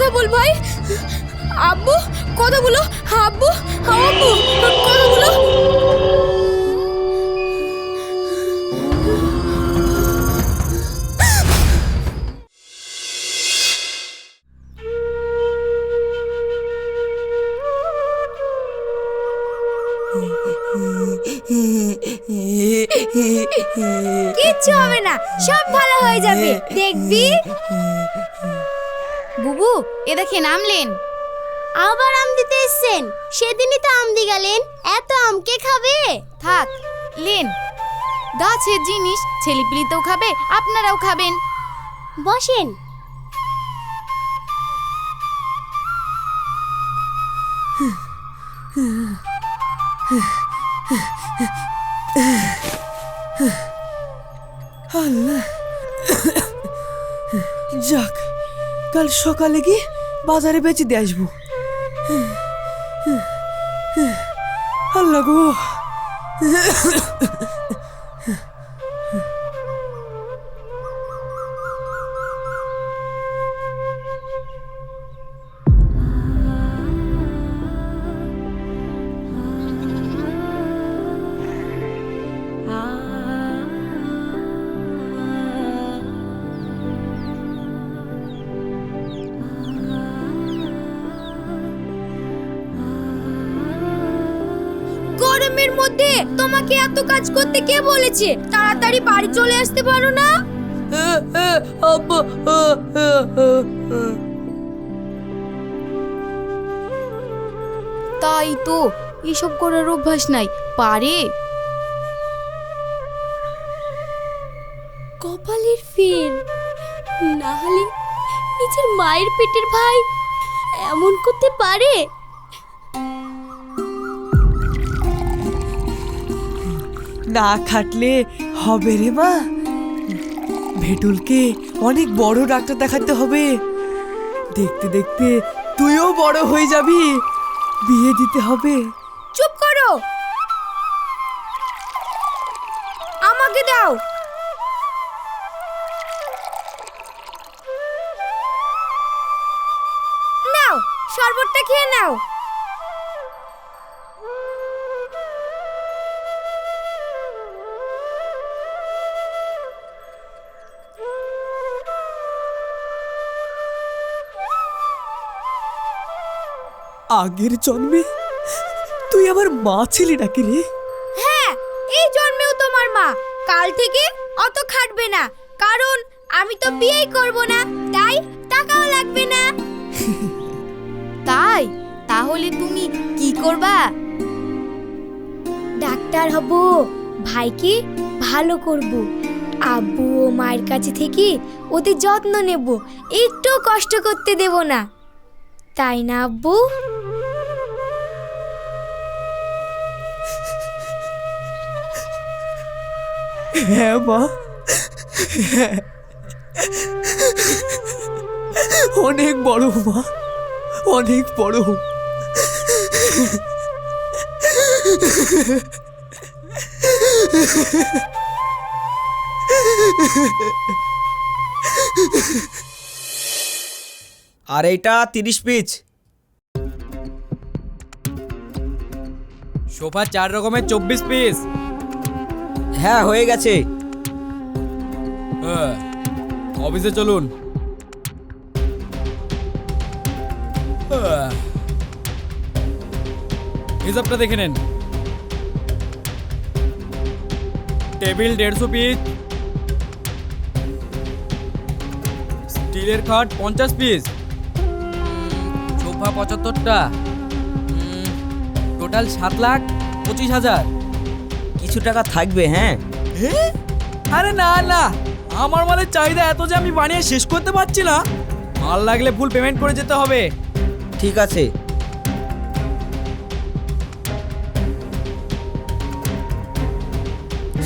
কথা বল ভাই। আব্বু, কথা বলো। আব্বু আব্বু, কথা বলো। কিচ্ছু হবে না, সব ভালো হয়ে যাবে। দেখবি? বুবু এ দেখে নামলেন। আবার আম দিতে এসছেন? সেদিনই তো আম দি গেলেন। এত আম কে খাবে? থাক লেন। গাছের জিনিস ছেলেপিলিতেও খাবে আপনারাও খাবেন। বসেন। আল্লাহ। কাল সকালে গিয়ে বাজারে বেচে দিয়ে আসব। আল্লাহ গো। মধ্যে তোমাকে এত কাজ করতে কে বলেছে? তাড়াতাড়ি বাড়ি চলে আসতে পারো না? আব্বা তাই তো, এসব করার অভ্যাস নাই, পারে। কপালের ফের, না হলে নিজের মায়ের পেটের ভাই এমন করতে পারে? না খাটলে হবে রে মা। ভেটুলকে অনেক বড় ডাক্তার দেখাতে হবে। দেখতে দেখতে তুইও বড় হয়ে যাবি। বিয়ে দিতে হবে। আগের জন্মে? তুই আমার মা ছিলি নাকি রে? হ্যাঁ এই জন্মেও তোমার মা। কাল থেকে অত খাটবে না কারণ আমি তো বিয়েই করব না তাই টাকাও লাগবে না। তাই? তাহলে তুমি কি করবা? ডাক্তার হব ভাইকে ভালো করব। আব্বু ও মায়ের কাছে থেকে ওদের যত্ন নেব একটু কষ্ট করতে দেব না। তাই না আব্বু? হ্যাঁ মা। অনেক বড়, মা। অনেক বড়। আর এইটা তিরিশ পিস সোফা চার রকমের চব্বিশ পিস হ্যাঁ হয়ে গেছে। হ্যাঁ, অফিসে চলুন। হ্যাঁ। হিসাবটা দেখে নেন। টেবিল দেড়শো পিস। স্টিলের খাট পঞ্চাশ পিস। সোফা পঁচাত্তরটা। টোটাল সাত লাখ পঁচিশ হাজার। কিছু টাকা থাকবে হ্যাঁ? আরে না না। আমার মালের চাহিদা এত যে আমি বানিয়ে শেষ করতে পারছি না। মাল লাগলে ফুল পেমেন্ট করে যেতে হবে। ঠিক আছে।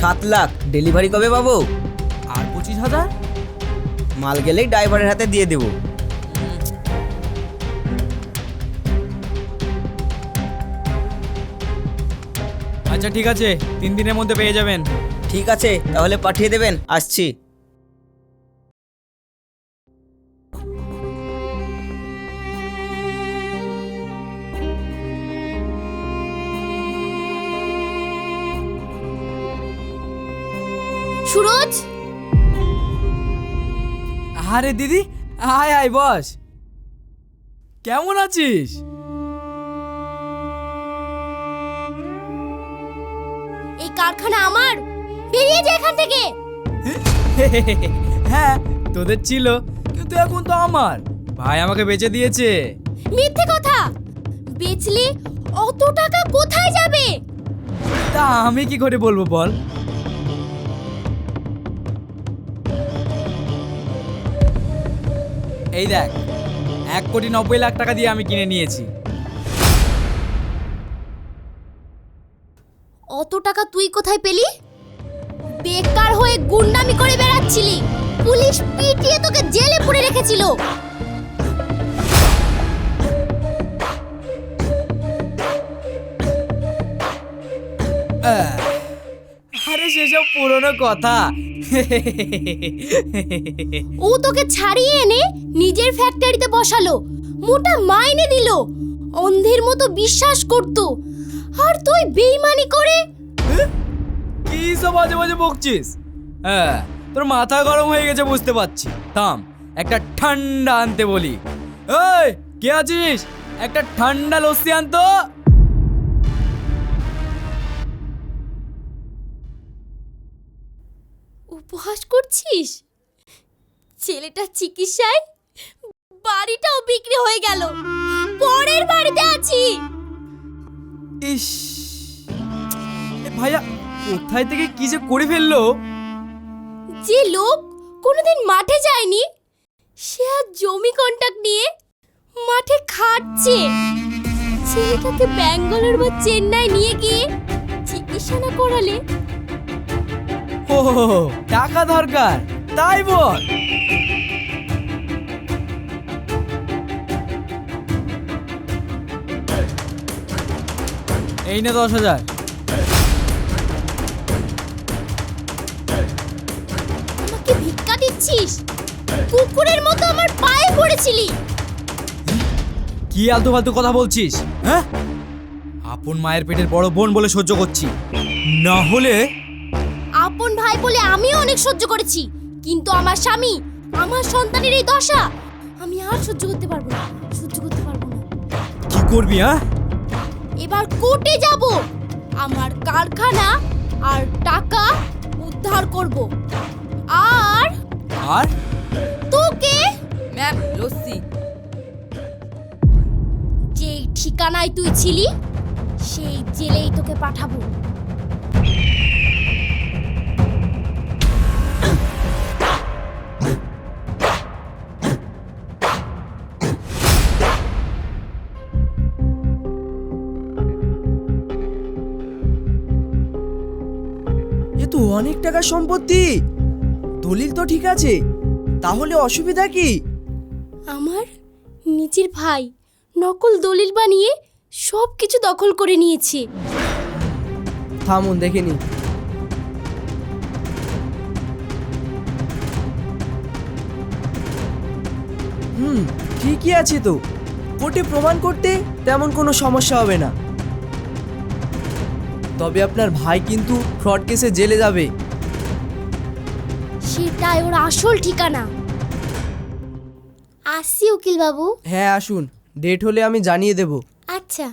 সাত লাখ। ডেলিভারি কবে পাবো? আর পঁচিশ হাজার? মাল গেলেই ড্রাইভারের হাতে দিয়ে দেবো। আচ্ছা ঠিক আছে। তিন দিনের মধ্যে পেয়ে যাবেন। ঠিক আছে তাহলে পাঠিয়ে দেবেন। আসছি। সুরজ? আরে দিদি আয় আয় বস। কেমন আছিস? কারখানা আমার? বেরিয়ে যা এখান থেকে। হ্যাঁ তোদের ছিল কিন্তু এখন তো আমার। ভাই আমাকে বেচে দিয়েছে। মিথ্যে কথা। বেচলে অত টাকা কোথায় যাবে? তা আমি কি করে বলব বল? এই দেখ এক কোটি নব্বই লাখ টাকা দিয়ে আমি কিনে নিয়েছি। তুই কোথায় পেলি? বেকার হয়ে গুন্ডামি করে বেড়াচ্ছিলি। পুলিশ পিটিয়ে তোকে জেলে পুরে রেখেছিল। আরে সেসব পুরনো কথা। ও তোকে ছাড়িয়ে এনে নিজের ফ্যাক্টরিতে বসালো মোটা মাইনে দিল অন্ধের মতো বিশ্বাস করত। আর তুই বেইমানি করে কি সব বাজে বাজে বকছিস? হ্যাঁ তোর মাথা গরম হয়ে গেছে বুঝতে পারছি। থাম একটা ঠান্ডা আনতে বলি। ওই কে আছিস? একটা ঠান্ডা লস্যি আনতো উপহাস করছিস? ছেলেটা চিকিৎসায় বাড়িটাও বিক্রি হয়ে গেল। পরের বাড়িতে আছি। ইস। ভাইয়া কোথায় থেকে কি যে করে ফেলল? যে লোক কোনোদিন মাঠে যায়নি সে আর জমি কন্টাক্ট নিয়ে মাঠে খাটছে। ছেলেটাকে ব্যাঙ্গালোর বা চেন্নাই নিয়ে গিয়ে চিকিৎসা না করালে? ও টাকা দরকার তাই বল। এই না দশ হাজার। কুকুরের মতো আমার পায়ে পড়েছিলি। কি আলতু ফালতু কথা বলছিস হ্যাঁ? আপন মায়ের পেটের বড় বোন বলে সহ্য করছি। না হলে? আপন ভাই বলে আমিও অনেক সহ্য করেছি কিন্তু আমার স্বামী আমার সন্তানের এই দশা আমি আর সহ্য করতে পারব না সহ্য করতে পারব না। কি করবি হ্যাঁ? এবার কোর্টে যাব আমার কারখানা আর টাকা উদ্ধার করব। আর আর? ম্যাম লস্যি। যেই ঠিকানায় তুই ছিলি সেই জেলেই তোকে পাঠাবো। এ তো অনেক টাকা সম্পত্তি। দলিল তো ঠিক আছে। তাহলে অসুবিধা কি? আমার নিজের ভাই নকল দলিল বানিয়ে সব কিছু দখল করে নিয়েছে। থামুন দেখে নি হুম ঠিকই আছে তো। কোর্টে প্রমাণ করতে তেমন কোনো সমস্যা হবে না। তবে আপনার ভাই কিন্তু ফ্রড কেসে জেলে যাবে। সেটাই ওর আসল ঠিকানা। আসি উকিল বাবু হ্যাঁ আসুন। ডেট হলে আমি জানিয়ে দেব। আচ্ছা।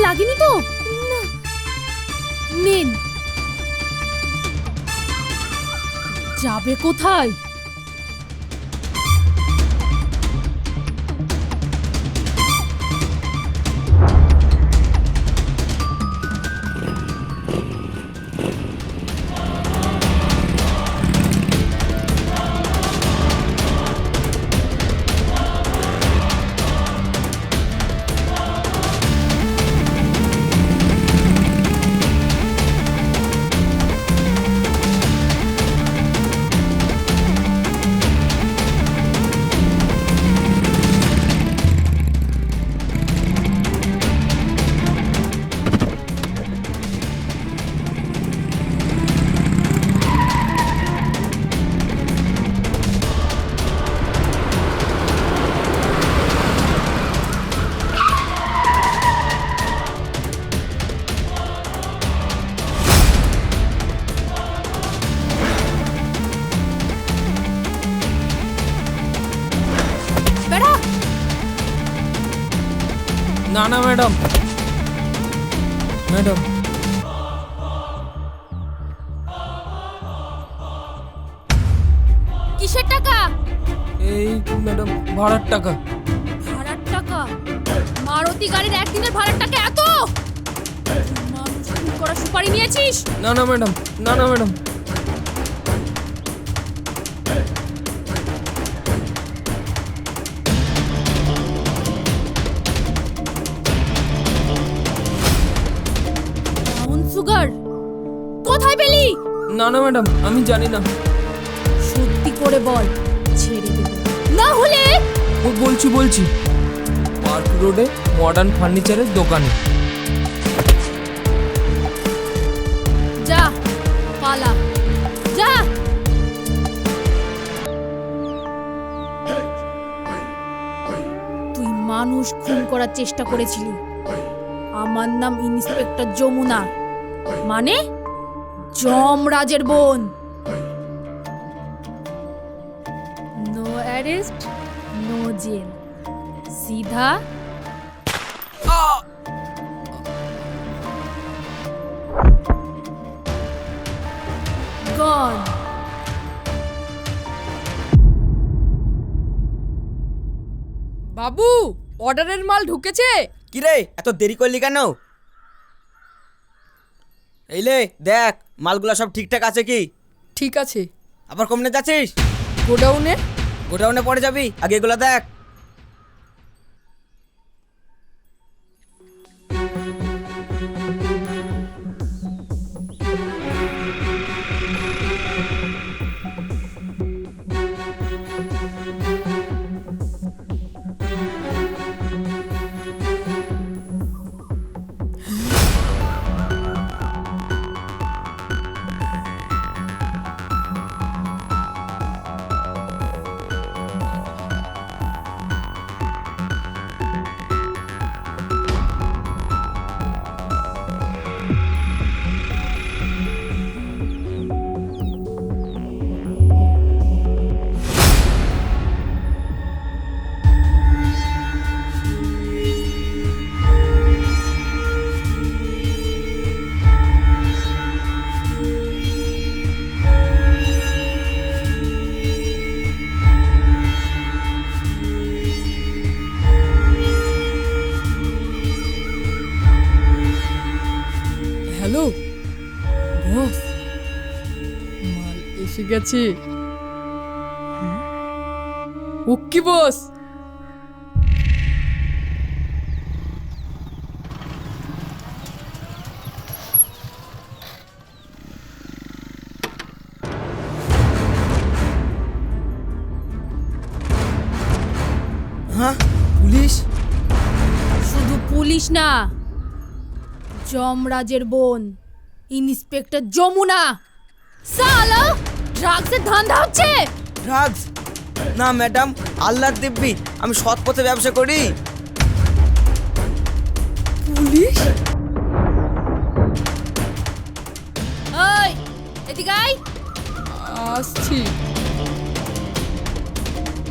লাগেনি তো? নিন। যাবে কোথায়? টাকা? এই ম্যাডাম ভাড়ার টাকা। ভাড়ার টাকা? মারুতি গাড়ির একদিনের ভাড়ার টাকা এত? করা সুপারি নিয়েছিস? না না ম্যাডাম না না ম্যাডাম। সুগার কোথায় পেলি? না না ম্যাডাম আমি জানি না। করে বল। ছেড়ে দেব না হলে ও বলছি বলছি। পার্ক রোডে মডার্ন ফার্নিচারের দোকানে। যা পালা। যা। তুই মানুষ খুন করার চেষ্টা করেছিলি। আমার নাম ইন্সপেক্টর যমুনা। মানে? যমরাজের বোন। গন বাবু অর্ডারের মাল ঢুকেছে। কি রে এত দেরি করলি কেন? এই লে দেখ মালগুলো সব ঠিকঠাক আছে কি? ঠিক আছে। আবার কমনে যাচ্ছিস? গোডাউনে? গোডাউনে পরে যাবি? আগে এগুলো দেখ। হ্যালো? বস মাল এসে গেছে। ওকে বস! হ্যাঁ শুধু পুলিশ না যমরাজের বোন। ইন্সপেক্টর যমুনা। সালা ড্রাগসের ধান্দা হচ্ছে। ড্রাগস না ম্যাডাম আল্লাহর দিব্যি আমি সৎ পথে ব্যবসা করি। পুলিশ? ওই এদিকে আয়। আসছি।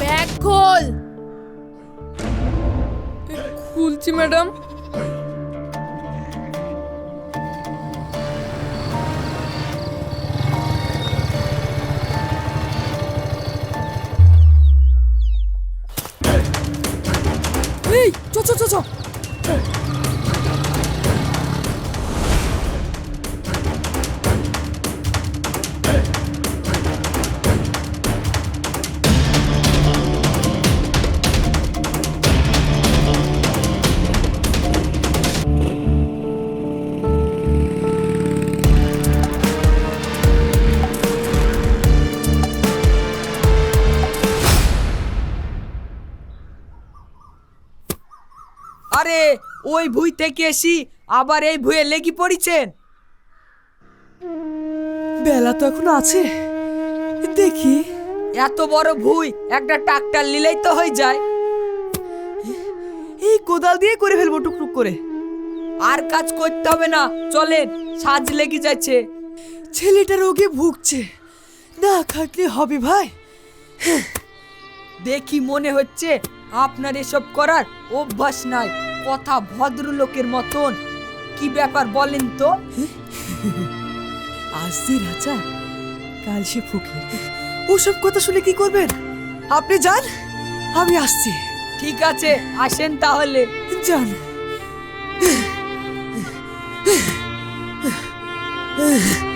ব্যাগ খোল। খুলছি ম্যাডাম আরে ওই ভুই থেকে এসি আবার এই ভুয়ে লেগে পড়েছেন। বেলা তো এখন আছে। দেখি। এত বড় ভুই একটা ট্রাক্টর নিলেই তো হয়ে যায়। এই কোদাল দিয়ে করে ফেলব টুকটুক করে। আর কাজ করতে হবে না চলেন সাজ লেগে যাচ্ছে। ছেলেটা রোগে ভুগছে। না খাটলে হবে ভাই। দেখি মনে হচ্ছে আপনার এসব করার অভ্যাস নাই। কথা ভদ্রলোকের মতন। কি ব্যাপার বলেন তো? আজ যে রাজা কাল সে ফকির। ওসব কথা শুনে কি করবেন? আপনি যান আমি আসছি। ঠিক আছে আসেন তাহলে। যান।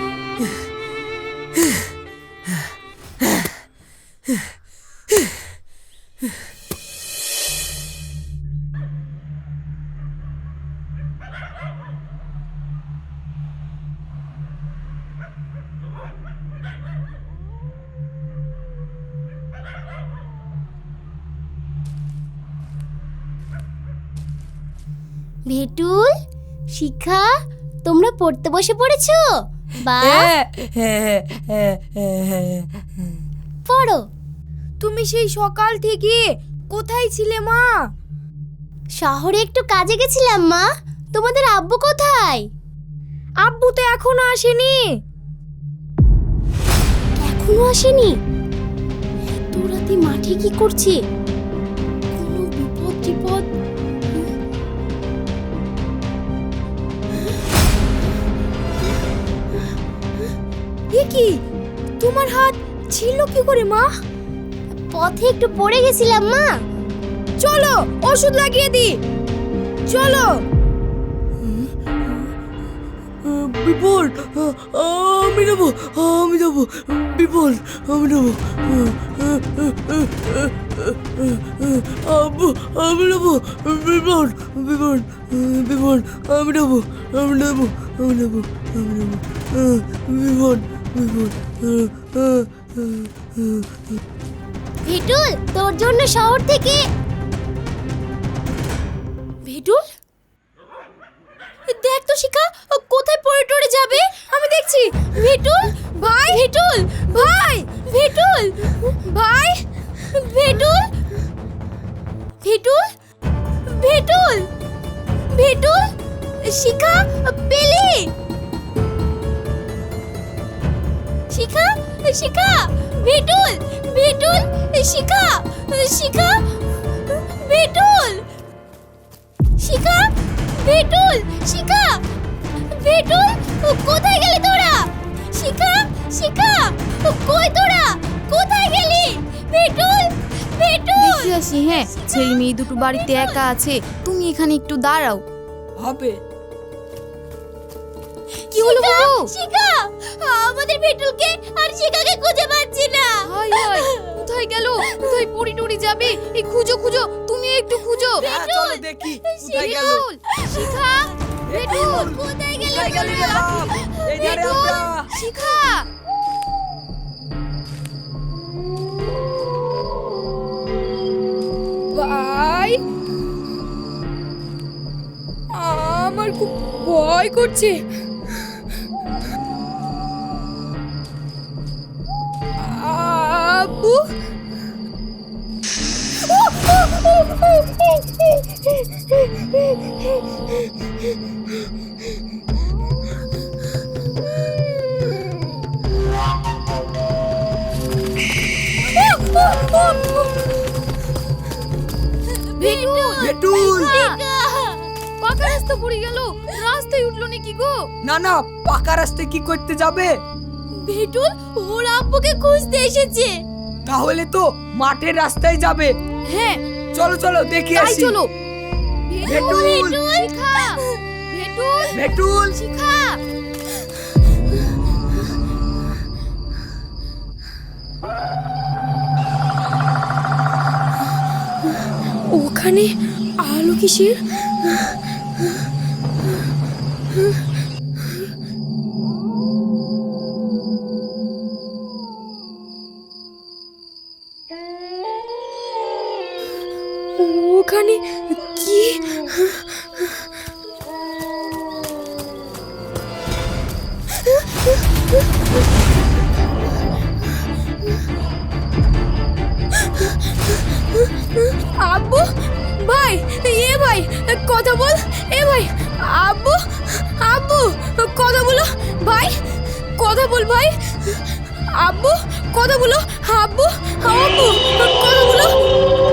ভেটুল শিখা তোমরা পড়তে বসে পড়েছো? বা পড়ো। তুমি সেই সকাল থেকে কোথায় ছিলে মা? শহরে একটু কাজে গেছিলাম মা। তোমাদের আব্বু কোথায়? আব্বু তো এখনও আসেনি। এখনও আসেনি? এত রাতে মাঠে কি করছে কি? তোমার হাত ছিল কি করে, মা? পথে একটু পড়ে গেছিলাম, মা। চলো, ওষুধ লাগিয়ে দি চলো। বিপুল, আমি নেব আমি নেব। বিপুল, আমি নেব। আব্বু, আমি নেব। বিপুল বিপুল বিপুল, আমি নেব আমি নেব আমি নেব, আমি বিপুল বিপুল ভেটুল, তোর জন্য শহর থেকে ভেটুল? দেখ তো শিখা কোথায় পড়ে টড়ে যাবে? আমি দেখছি। ভেটুল? ভাই? ভেটুল? ভাই? ভেটুল? ভাই? ভেটুল? ভেটুল? ভেটুল? ভেটুল? শিখা, পেলে? শিখা শিখা ভেটুল ভেটুল শিখা শিখা ভেটুল শিখা ভেটুল শিখা ভেটুল কোথায় গেলি তোরা? শিখা শিখা কই তোরা? কোথায় গেলি? ভেটুল ভেটুল দেখে আসি হ্যাঁ ছেলে মেয়ে দুটো বাড়িতে একা আছে তুমি এখানে একটু দাঁড়াও। হবে। কি হলো শিখা আমাদের ভেটুলকে আর শিখাকে খুঁজে পাচ্ছি না। হাই হাই কোথায় গেল? কোথায় পড়ি টড়ি যাবে? এই খুঁজো খুঁজো তুমি একটু খুঁজো। হ্যাঁ, চলো দেখি কোথায় গেল? ভেটুল শিখা ভেটুল কোথায় গেলি কোথায় গেলি রে তোরা? বাপ? এই ধারে ভেটুল আমরা! শিখা! ভাই! আমার খুব ভয় করছে। পাকা রাস্তা পড়ে গেল। রাস্তায় উঠল নাকি গো? না না পাকা রাস্তায় কি করতে যাবে? ভেটুল ওর আব্বুকে খুঁজতে এসেছে। তাহলে তো মাঠের রাস্তায় যাবে। হ্যাঁ। চলো চলো দেখি আসি। চলো। ভেটুল! শিখা ভেটুল! ভেটুল! শিখা ওখানে আলো কিসের? কথা বল। এ ভাই, আব্বু আব্বু, কথা বলো। ভাই, কথা বল ভাই। আব্বু, কথা বলো। আব্বু আব্বু, কথা বলো।